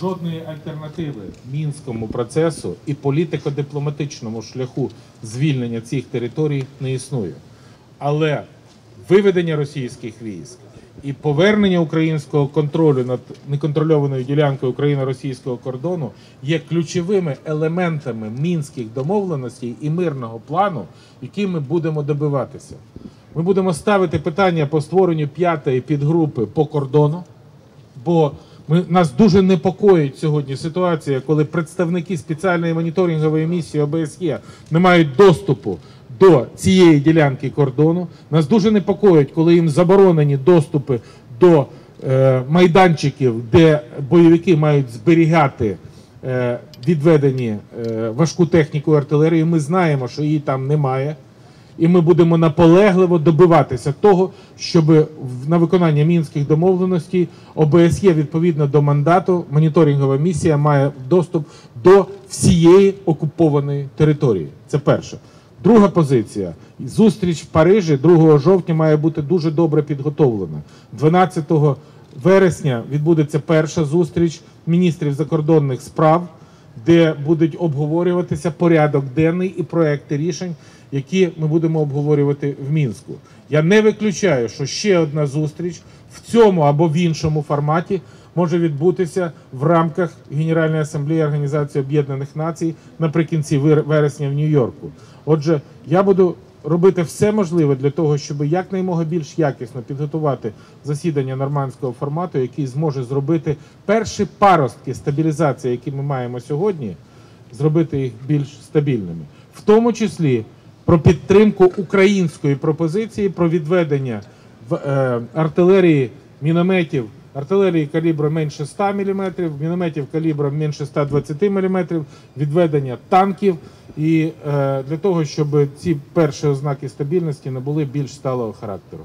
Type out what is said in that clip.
Жодної альтернативи мінському процесу і політико-дипломатичному шляху звільнення цих територій не існує. Але виведення російських військ і повернення українського контролю над неконтрольованою ділянкою україно-російського кордону є ключовими елементами мінських домовленостей і мирного плану, які ми будемо добиватися. Ми будемо ставити питання по створенню п'ятої підгрупи по кордону, бо ми, нас дуже непокоїть сьогодні ситуація, коли представники спеціальної моніторингової місії ОБСЄ не мають доступу до цієї ділянки кордону. Нас дуже непокоїть, коли їм заборонені доступи до е, майданчиків, де бойовики мають зберігати е, відведені е, важку техніку артилерії. Ми знаємо, що її там немає. І ми будемо наполегливо добиватися того, щоб на виконання мінських домовленостей ОБСЄ відповідно до мандату моніторингова місія має доступ до всієї окупованої території. Це перше. Друга позиція. Зустріч в Парижі 2 жовтня має бути дуже добре підготовлена. 12 вересня відбудеться перша зустріч міністрів закордонних справ де будуть обговорюватися порядок денний і проекти рішень, які ми будемо обговорювати в мінську. Я не виключаю, що ще одна зустріч в цьому або в іншому форматі може відбутися в рамках Генеральної асамблеї Організації Об'єднаних Націй наприкінці вересня в Нью-Йорку. Отже, я буду робити все можливе для того, щоб якнаймога більш якісно підготувати засідання нормандського формату, який зможе зробити перші паростки стабілізації, які ми маємо сьогодні, зробити їх більш стабільними, в тому числі про підтримку української пропозиції про відведення в е, артилерії мінометів. Артилерії калібру менше 100 мм, мінометів калібру менше 120 мм, відведення танків і е, для того, щоб ці перші ознаки стабільності не були більш сталого характеру.